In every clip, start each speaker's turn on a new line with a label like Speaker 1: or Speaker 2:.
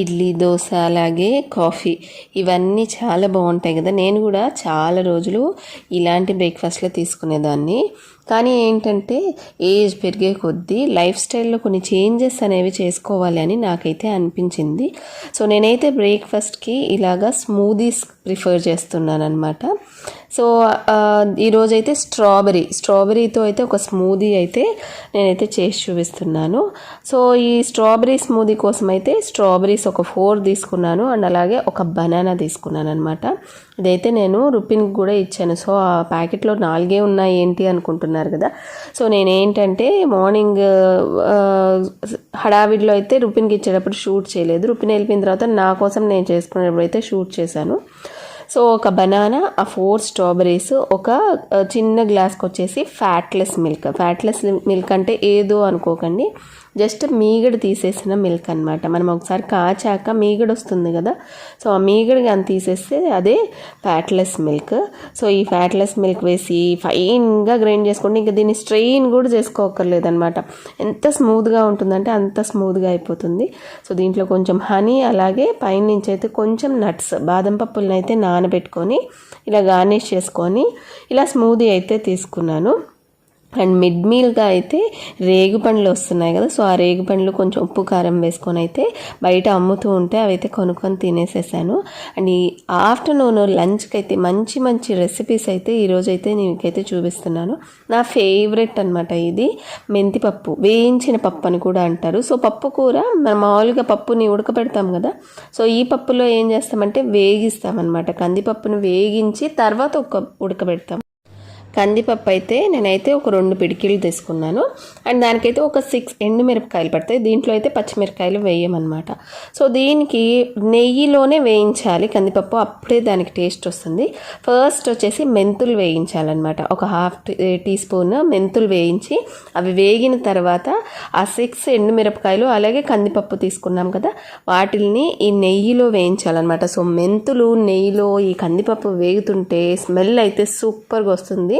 Speaker 1: ఇడ్లీ దోశ అలాగే కాఫీ. ఇవన్నీ చాలా బాగుంటాయి కదా. నేను కూడా చాలా రోజులు ఇలాంటి బ్రేక్ఫాస్ట్లో తీసుకునేదాన్ని. కానీ ఏంటంటే ఏజ్ పెరిగే కొద్దీ లైఫ్ స్టైల్లో కొన్ని చేంజెస్ అనేవి చేసుకోవాలి అని నాకైతే అనిపించింది. సో నేనైతే బ్రేక్ఫాస్ట్కి ఇలాగా స్మూదీస్ ప్రిఫర్ చేస్తున్నాను అనమాట సో ఈరోజైతే స్ట్రాబెరీ స్ట్రాబెరీతో అయితే ఒక స్మూదీ అయితే నేనైతే చేసి చూపిస్తున్నాను. సో ఈ స్ట్రాబెరీ స్మూదీ కోసం అయితే స్ట్రాబెరీస్ ఒక ఫోర్ తీసుకున్నాను. అండ్ అలాగే ఒక బనానా తీసుకున్నాను అనమాట ఇదైతే నేను రుపిన్కి కూడా ఇచ్చాను. సో ఆ ప్యాకెట్లో నాలుగే ఉన్నాయి ఏంటి అనుకుంటున్నారు కదా? సో నేను ఏంటంటే మార్నింగ్ హడావిడిలో అయితే రుపిన్కి ఇచ్చేటప్పుడు షూట్ చేయలేదు. రుపిన్ వెళ్ళిపోయిన తర్వాత నా కోసం నేను చేసుకునేటప్పుడు అయితే షూట్ చేశాను. సో ఒక బనానా ఆ ఫోర్ స్ట్రాబెరీస్ ఒక చిన్న గ్లాస్కి వచ్చేసి ఫ్యాట్లెస్ మిల్క్. ఫ్యాట్లెస్ మిల్క్ అంటే ఏదో అనుకోకండి. జస్ట్ మీగడ తీసేసిన మిల్క్ అనమాట మనం ఒకసారి కాచాక మీగడ వస్తుంది కదా. సో ఆ మీగడ కానీ తీసేస్తే అదే ఫ్యాట్లెస్ మిల్క్ సో ఈ ఫ్యాట్లెస్ మిల్క్ వేసి ఫైన్గా గ్రైండ్ చేసుకోండి. ఇంకా దీన్ని స్ట్రెయిన్ కూడా చేసుకోకర్లేదనమాట ఎంత స్మూత్గా ఉంటుందంటే అంత స్మూత్గా అయిపోతుంది. సో దీంట్లో కొంచెం హనీ అలాగే పైన నుంచి అయితే కొంచెం నట్స్ బాదం పప్పులను అయితే నానబెట్టుకొని ఇలా గార్నిష్ చేసుకొని ఇలా స్మూదీ అయితే తీసుకున్నాను. అండ్ మిడ్ మీల్గా అయితే రేగు పండ్లు వస్తున్నాయి కదా సో ఆ రేగు పండ్లు కొంచెం ఉప్పు కారం వేసుకొని అయితే బయట అమ్ముతూ ఉంటే అవైతే కొనుక్కొని తినేసేసాను. అండ్ ఈ ఆఫ్టర్నూన్ లంచ్కి అయితే మంచి మంచి రెసిపీస్ అయితే ఈరోజైతే నీకైతే చూపిస్తున్నాను. నా ఫేవరెట్ అనమాట ఇది. మెంతిపప్పు వేయించిన పప్పు అని కూడా అంటారు. సో పప్పు కూర మనం మామూలుగా పప్పుని ఉడకపెడతాం కదా సో ఈ పప్పులో ఏం చేస్తామంటే వేగిస్తామన్నమాట. కందిపప్పును వేగించి తర్వాత ఒక ఉడకబెడతాం. కందిపప్పు అయితే నేనైతే ఒక రెండు పిడికిలు తీసుకున్నాను. అండ్ దానికైతే ఒక సిక్స్ ఎండు మిరపకాయలు పడతాయి. దీంట్లో అయితే పచ్చిమిరపకాయలు వేయమన్నమాట. సో దీనికి నెయ్యిలోనే వేయించాలి కందిపప్పు. అప్పుడే దానికి టేస్ట్ వస్తుంది. ఫస్ట్ వచ్చేసి మెంతులు వేయించాలన్నమాట. ఒక హాఫ్ టీ స్పూన్ మెంతులు వేయించి అవి వేగిన తర్వాత ఆ సిక్స్ ఎండు మిరపకాయలు అలాగే కందిపప్పు తీసుకున్నాం కదా వాటిల్ని ఈ నెయ్యిలో వేయించాలన్నమాట. సో మెంతులు నెయ్యిలో ఈ కందిపప్పు వేగుతుంటే స్మెల్ అయితే సూపర్గా వస్తుంది.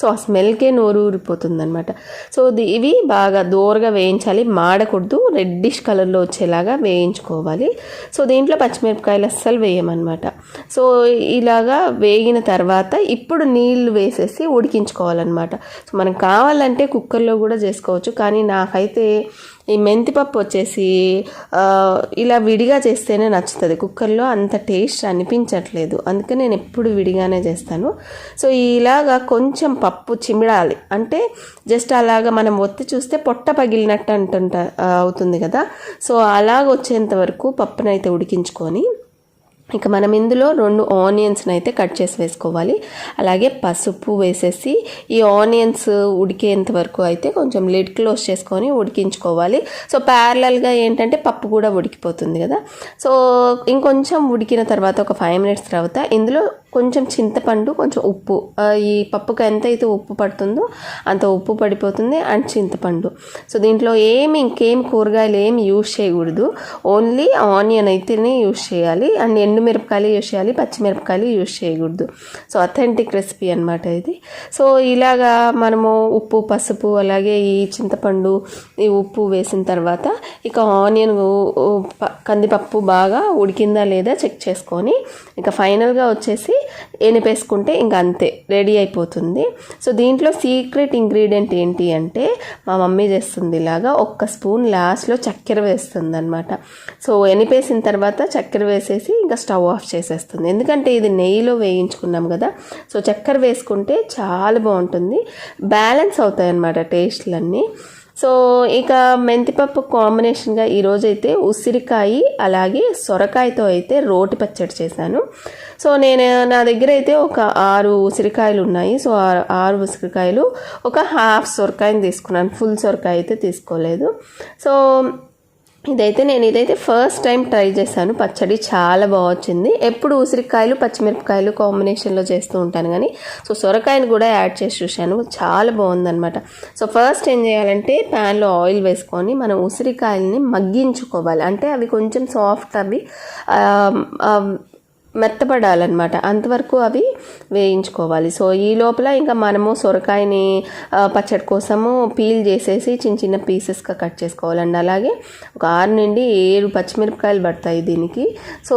Speaker 1: సో ఆ స్మెల్కే నోరు ఊరిపోతుందనమాట సో ఇవి బాగా దోరగా వేయించాలి మాడకూడదు రెడ్డిష్ కలర్లో వచ్చేలాగా వేయించుకోవాలి. సో దీంట్లో పచ్చిమిరపకాయలు అస్సలు వేయమన్నమాట. సో ఇలాగా వేగిన తర్వాత ఇప్పుడు నీళ్ళు వేసేసి ఉడికించుకోవాలన్నమాట. సో మనకు కావాలంటే కుక్కర్లో కూడా చేసుకోవచ్చు కానీ నాకైతే ఈ మెంతిపప్పు వచ్చేసి ఇలా విడిగా చేస్తేనే నచ్చుతుంది. కుక్కర్లో అంత టేస్ట్ అనిపించట్లేదు. అందుకే నేను ఎప్పుడు విడిగానే చేస్తాను. సో ఇలాగా కొంచెం పప్పు చిమిడాలి. అంటే జస్ట్ అలాగా మనం ఒత్తి చూస్తే పొట్ట పగిలినట్టు అంటుంట అవుతుంది కదా. సో అలాగ వచ్చేంత వరకు పప్పునైతే ఉడికించుకొని ఇక మనం ఇందులో రెండు ఆనియన్స్ని అయితే కట్ చేసి వేసుకోవాలి. అలాగే పసుపు వేసేసి ఈ ఆనియన్స్ ఉడికేంత వరకు అయితే కొంచెం లిడ్ క్లోజ్ చేసుకొని ఉడికించుకోవాలి. సో ప్యారలల్గా ఏంటంటే పప్పు కూడా ఉడికిపోతుంది కదా. సో ఇంకొంచెం ఉడికిన తర్వాత ఒక ఫైవ్ మినిట్స్ తర్వాత ఇందులో కొంచెం చింతపండు కొంచెం ఉప్పు. ఈ పప్పుకి ఎంత అయితే ఉప్పు పడుతుందో అంత ఉప్పు పడిపోతుంది అండ్ చింతపండు. సో దీంట్లో ఏమి ఇంకేం కూరగాయలు ఏమి యూజ్ చేయకూడదు. ఓన్లీ ఆనియన్ అయితేనే యూజ్ చేయాలి. అండ్ ఎండుమిరపకాయలు యూజ్ చేయాలి పచ్చిమిరపకాయలు యూజ్ చేయకూడదు. సో అథెంటిక్ రెసిపీ అనమాట ఇది. సో ఇలాగా మనము ఉప్పు పసుపు అలాగే ఈ చింతపండు ఈ ఉప్పు వేసిన తర్వాత ఇక ఆనియన్ కందిపప్పు బాగా ఉడికిందా లేదా చెక్ చేసుకొని ఇక ఫైనల్గా వచ్చేసి ఎనిపేసుకుంటే ఇంకా అంతే రెడీ అయిపోతుంది. సో దీంట్లో సీక్రెట్ ఇంగ్రీడియంట్ ఏంటి అంటే మా మమ్మీ చేస్తుంది ఇలాగా ఒక్క స్పూన్ లాస్ట్లో చక్కెర వేస్తుంది అనమాట సో ఎనిపేసిన తర్వాత చక్కెర వేసేసి ఇంకా స్టవ్ ఆఫ్ చేసేస్తుంది. ఎందుకంటే ఇది నెయ్యిలో వేయించుకున్నాం కదా సో చక్కెర వేసుకుంటే చాలా బాగుంటుంది. బ్యాలెన్స్ అవుతాయి అన్నమాట టేస్ట్లన్నీ. సో ఇక మెంతిపప్పు కాంబినేషన్గా ఈరోజైతే ఉసిరికాయ అలాగే సొరకాయతో అయితే రోటి పచ్చడి చేశాను. సో నేను నా దగ్గర అయితే ఒక ఆరు ఉసిరికాయలు ఉన్నాయి. సో ఆరు ఉసిరికాయలు ఒక హాఫ్ సొరకాయని తీసుకున్నాను. ఫుల్ సొరకాయ అయితే తీసుకోలేదు. సో ఇదైతే నేను ఇదైతే ఫస్ట్ టైం ట్రై చేశాను. పచ్చడి చాలా బాగా వచ్చింది. ఎప్పుడు ఉసిరికాయలు పచ్చిమిరపకాయలు కాంబినేషన్లో చేస్తూ ఉంటాను కానీ సో సొరకాయని కూడా యాడ్ చేసి చూశాను. చాలా బాగుందనమాట సో ఫస్ట్ ఏం చేయాలంటే ప్యాన్లో ఆయిల్ వేసుకొని మనం ఉసిరికాయలని మగ్గించుకోవాలి. అంటే అవి కొంచెం సాఫ్ట్ అవి మెత్తపడాలన్నమాట. అంతవరకు అవి వేయించుకోవాలి. సో ఈ లోపల ఇంకా మనము సొరకాయని పచ్చడి కోసము పీల్ చేసేసి చిన్న చిన్న పీసెస్గా కట్ చేసుకోవాలండి. అలాగే ఒక ఆరు నుండి ఏడు పచ్చిమిరపకాయలు పడతాయి దీనికి. సో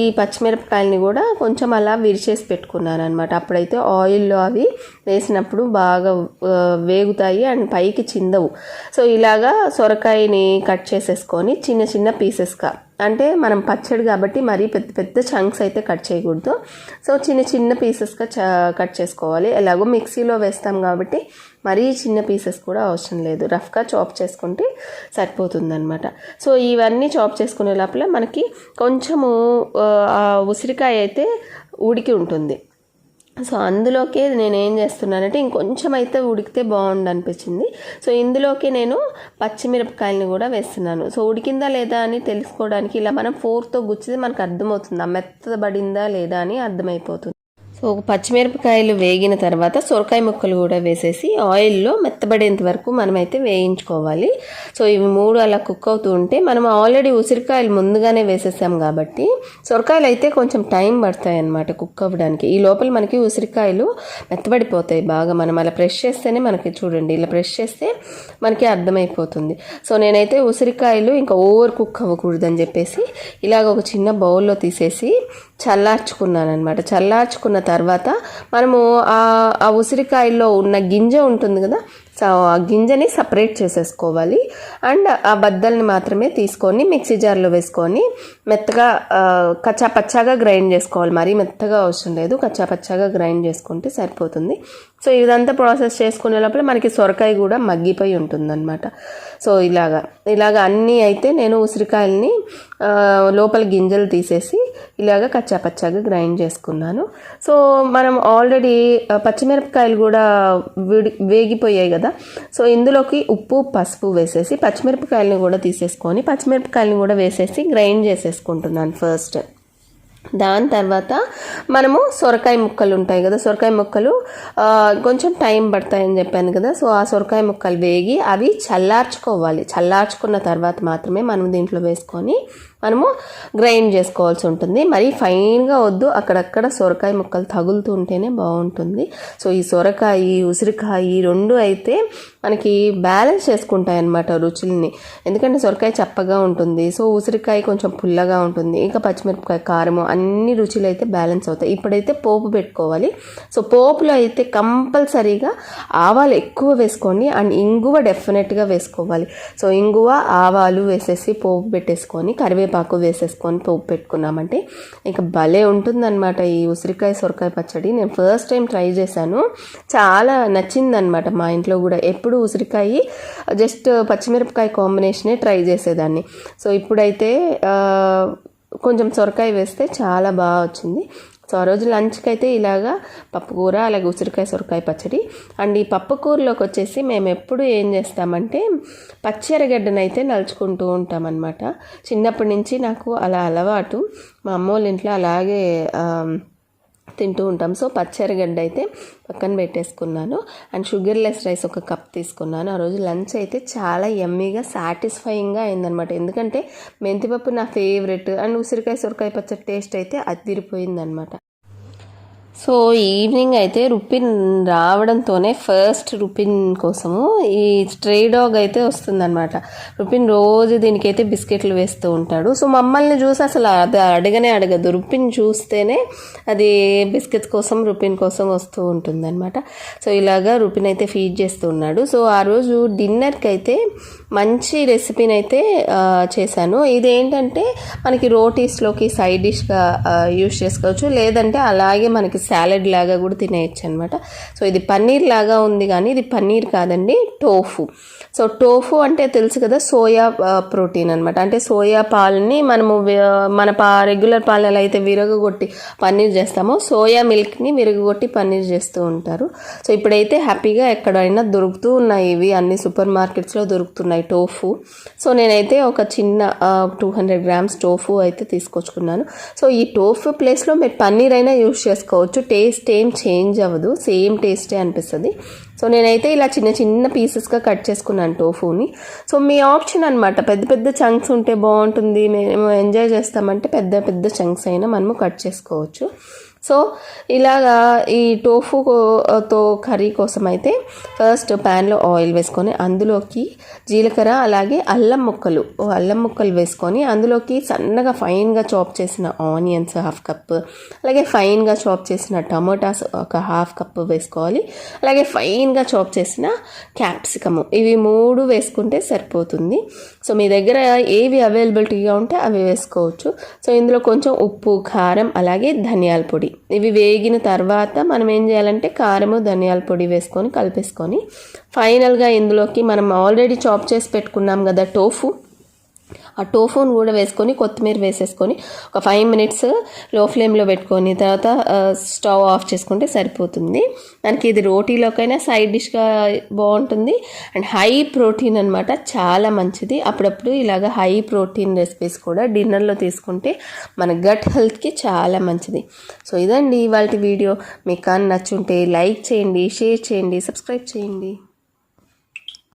Speaker 1: ఈ పచ్చిమిరపకాయలని కూడా కొంచెం అలా విరిచేసి పెట్టుకున్నాను అనమాట అప్పుడైతే ఆయిల్లో అవి వేసినప్పుడు బాగా వేగుతాయి అండ్ పైకి చిందవు. సో ఇలాగా సొరకాయని కట్ చేసేసుకొని చిన్న చిన్న పీసెస్గా అంటే మనం పచ్చడి కాబట్టి మరీ పెద్ద పెద్ద చంక్స్ అయితే కట్ చేయకూడదు. సో చిన్న చిన్న పీసెస్గా కట్ చేసుకోవాలి. ఎలాగో మిక్సీలో వేస్తాం కాబట్టి మరీ చిన్న పీసెస్ కూడా అవసరం లేదు. రఫ్గా చాప్ చేసుకుంటే సరిపోతుందనమాట సో ఇవన్నీ చాప్ చేసుకునే లోపల మనకి కొంచెము ఉసిరికాయ అయితే ఉడికి ఉంటుంది. సో అందులోకే నేను ఏం చేస్తున్నానంటే ఇంకొంచెం అయితే ఉడికితే బాగుండు అనిపించింది. సో ఇందులోకి నేను పచ్చిమిరపకాయలని కూడా వేస్తున్నాను. సో ఉడికిందా లేదా అని తెలుసుకోవడానికి ఇలా మనం ఫోర్తో గుచ్చితే మనకు అర్థమవుతుంది. ఆ మెత్తబడిందా లేదా అని అర్థమైపోతుంది. సో పచ్చిమిరపకాయలు వేగిన తర్వాత సొరకాయ ముక్కలు కూడా వేసేసి ఆయిల్లో మెత్తబడేంత వరకు మనమైతే వేయించుకోవాలి. సో ఇవి మూడు అలా కుక్ అవుతూ ఉంటే మనం ఆల్రెడీ ఉసిరికాయలు ముందుగానే వేసేసాం కాబట్టి సొరకాయలు అయితే కొంచెం టైం పడతాయి అన్నమాట కుక్ అవ్వడానికి. ఈ లోపల మనకి ఉసిరికాయలు మెత్తబడిపోతాయి బాగా. మనం అలా ప్రెష్ చేస్తేనే మనకి చూడండి ఇలా ప్రెష్ చేస్తే మనకి అర్థమైపోతుంది. సో నేనైతే ఉసిరికాయలు ఇంకా ఓవర్ కుక్ అవ్వకూడదని చెప్పేసి ఇలాగ ఒక చిన్న బౌల్లో తీసేసి చల్లార్చుకున్నాను అనమాట చల్లార్చుకున్న తర్వాత తర్వాత మనము ఆ ఆ ఉసిరికాయల్లో ఉన్న గింజ ఉంటుంది కదా సో ఆ గింజని సపరేట్ చేసేసుకోవాలి. అండ్ ఆ బద్దల్ని మాత్రమే తీసుకొని మిక్సీ జార్లో వేసుకొని మెత్తగా కచ్చా పచ్చాగా గ్రైండ్ చేసుకోవాలి. మరీ మెత్తగా అవసరం లేదు. కచ్చా పచ్చాగా గ్రైండ్ చేసుకుంటే సరిపోతుంది. సో ఇదంతా ప్రాసెస్ చేసుకునే లోపల మనకి సొరకాయ కూడా మగ్గిపోయి ఉంటుందన్నమాట. సో ఇలాగా. ఇలాగ అన్నీ అయితే నేను ఉసిరికాయలని లోపల గింజలు తీసేసి ఇలాగ కచ్చా పచ్చాగా గ్రైండ్ చేసుకున్నాను. సో మనం ఆల్రెడీ పచ్చిమిరపకాయలు కూడా విడి వేగిపోయాయి కదా. సో ఇందులోకి ఉప్పు పసుపు వేసేసి పచ్చిమిరపకాయలని కూడా తీసేసుకొని పచ్చిమిరపకాయలని కూడా వేసేసి గ్రైండ్ చేసేసి చేసుకుంటున్నాను ఫస్ట్ దాని తర్వాత మనము సొరకాయ ముక్కలు ఉంటాయి కదా సొరకాయ ముక్కలు కొంచెం టైం పడతాయని చెప్పాను కదా సో ఆ సొరకాయ ముక్కలు వేగి అవి చల్లార్చుకోవాలి. చల్లార్చుకున్న తర్వాత మాత్రమే మనం దీంట్లో వేసుకొని మనము గ్రైండ్ చేసుకోవాల్సి ఉంటుంది. మరీ ఫైన్గా వద్దు. అక్కడక్కడ సొరకాయ ముక్కలు తగులుతూ ఉంటేనే బాగుంటుంది. సో ఈ సొరకాయ ఉసిరికాయ ఈ రెండు అయితే మనకి బ్యాలెన్స్ చేసుకుంటాయి అన్నమాట రుచుల్ని. ఎందుకంటే సొరకాయ చప్పగా ఉంటుంది. సో ఉసిరికాయ కొంచెం పుల్లగా ఉంటుంది. ఇంకా పచ్చిమిరపకాయ కారము అన్ని రుచులు అయితే బ్యాలెన్స్ అవుతాయి. ఇప్పుడైతే పోపు పెట్టుకోవాలి. సో పోపులో అయితే కంపల్సరీగా ఆవాలు ఎక్కువ వేసుకోండి. అండ్ ఇంగువ డెఫినెట్గా వేసుకోవాలి. సో ఇంగువ ఆవాలు వేసేసి పోపు పెట్టేసుకొని కరివేపాకు వేసేసుకొని పోపు పెట్టుకున్నామంటే ఇంకా భలే ఉంటుందన్నమాట ఈ ఉసిరికాయ సొరకాయ పచ్చడి. నేను ఫస్ట్ టైం ట్రై చేశాను. చాలా నచ్చిందనమాట మా ఇంట్లో కూడా. ఎప్పుడు ఉసిరికాయ జస్ట్ పచ్చిమిరపకాయ కాంబినేషనే ట్రై చేసేదాన్ని. సో ఇప్పుడైతే కొంచెం సొరకాయ వేస్తే చాలా బాగా వచ్చింది. సో ఆ రోజు లంచ్కి అయితే ఇలాగా పప్పుకూర అలాగే ఉసిరికాయ సొరకాయ పచ్చడి. అండ్ ఈ పప్పుకూరలోకి వచ్చేసి మేము ఎప్పుడు ఏం చేస్తామంటే పచ్చిరగడ్డను అయితే నలుచుకుంటూ ఉంటామన్నమాట. చిన్నప్పటి నుంచి నాకు అలా అలవాటు. మా అమ్మ వాళ్ళ ఇంట్లో అలాగే తింటూ ఉంటాం. సో పచ్చరిగడ్డ అయితే పక్కన పెట్టేసుకున్నాను. అండ్ షుగర్లెస్ రైస్ ఒక కప్ తీసుకున్నాను. ఆ రోజు లంచ్ అయితే చాలా ఎమ్మీగా సాటిస్ఫైయింగ్గా అయిందనమాట ఎందుకంటే మెంతిపప్పు నా ఫేవరెట్. అండ్ ఉసిరికాయ సొరకాయ పచ్చడి టేస్ట్ అయితే అదిరిపోయిందనమాట సో ఈవినింగ్ అయితే రుపిన్ రావడంతోనే ఫస్ట్ రుపిన్ కోసము ఈ స్ట్రే డాగ్ అయితే వస్తుందన్నమాట. రుపిన్ రోజు దీనికైతే బిస్కెట్లు వేస్తూ ఉంటాడు. సో మమ్మల్ని చూసి అసలు అది అడగనే అడగదు. రుపిన్ చూస్తేనే అది బిస్కెట్ కోసం రుపిన్ కోసం వస్తూ ఉంటుందన్నమాట. సో ఇలాగా రుపిన్ అయితే ఫీడ్ చేస్తూ ఉన్నాడు. సో ఆ రోజు డిన్నర్కి అయితే మంచి రెసిపీని అయితే చేశాను. ఇదేంటంటే మనకి రోటీస్లోకి సైడ్ డిష్గా యూస్ చేసుకోవచ్చు. లేదంటే అలాగే మనకి సాలెడ్ లాగా కూడా తినేయచ్చు అనమాట సో ఇది పన్నీర్ లాగా ఉంది కానీ ఇది పన్నీర్ కాదండి టోఫు. సో టోఫు అంటే తెలుసు కదా సోయా ప్రోటీన్ అనమాట అంటే సోయా పాలని మనము మన పా రెగ్యులర్ పాలు ఎలా అయితే విరగగొట్టి పన్నీర్ చేస్తామో సోయా మిల్క్ని విరగగొట్టి పన్నీర్ చేస్తూ ఉంటారు. సో ఇప్పుడైతే హ్యాపీగా ఎక్కడైనా దొరుకుతూ ఉన్నాయి ఇవి అన్ని సూపర్ మార్కెట్స్లో దొరుకుతున్నాయి టోఫు. సో నేనైతే ఒక చిన్న టూ హండ్రెడ్ గ్రామ్స్ టోఫు అయితే తీసుకొచ్చుకున్నాను. సో ఈ టోఫు ప్లేస్లో మీరు పన్నీర్ అయినా యూస్ చేసుకోవచ్చు. టేస్ట్ ఏం చేంజ్ అవ్వదు సేమ్ టేస్టే అనిపిస్తుంది. సో నేనైతే ఇలా చిన్న చిన్న పీసెస్గా కట్ చేసుకున్నాను టోఫూని. సో మీ ఆప్షన్ అనమాట పెద్ద పెద్ద చంక్స్ ఉంటే బాగుంటుంది మేము ఎంజాయ్ చేస్తామంటే పెద్ద పెద్ద చంక్స్ అయినా మనము కట్ చేసుకోవచ్చు. సో ఇలాగా ఈ టోఫుతో కర్రీ కోసం అయితే ఫస్ట్ ప్యాన్లో ఆయిల్ వేసుకొని అందులోకి జీలకర్ర అలాగే అల్లం ముక్కలు అల్లం ముక్కలు వేసుకొని అందులోకి సన్నగా ఫైన్గా చాప్ చేసిన ఆనియన్స్ హాఫ్ కప్ అలాగే ఫైన్గా చాప్ చేసిన టమోటాస్ ఒక హాఫ్ కప్ వేసుకోవాలి అలాగే ఫైన్గా చాప్ చేసిన క్యాప్సికము. ఇవి మూడు వేసుకుంటే సరిపోతుంది. సో మీ దగ్గర ఏవి అవైలబిలిటీగా ఉంటే అవి వేసుకోవచ్చు. సో ఇందులో కొంచెం ఉప్పు కారం అలాగే ధనియాల పొడి. ఇవి వేగిన తర్వాత మనం ఏం చేయాలంటే కారము ధనియాల పొడి వేసుకొని కలిపేసుకొని ఫైనల్గా ఇందులోకి మనం ఆల్రెడీ చాప్ చేసి పెట్టుకున్నాం కదా టోఫు ఆ టోఫోన్ కూడా వేసుకొని కొత్తిమీర వేసేసుకొని ఒక ఫైవ్ మినిట్స్లో ఫ్లేమ్లో పెట్టుకొని తర్వాత స్టవ్ ఆఫ్ చేసుకుంటే సరిపోతుంది. మనకి ఇది రోటీలోకైనా సైడ్ డిష్గా బాగుంటుంది. అండ్ హై ప్రోటీన్ అనమాట చాలా మంచిది. అప్పుడప్పుడు ఇలాగ హై ప్రోటీన్ రెసిపీస్ కూడా డిన్నర్లో తీసుకుంటే మన గట్ హెల్త్కి చాలా మంచిది. సో ఇదండి ఇవాళ వీడియో మీకు కానీ నచ్చుంటే లైక్ చేయండి షేర్ చేయండి సబ్స్క్రైబ్ చేయండి.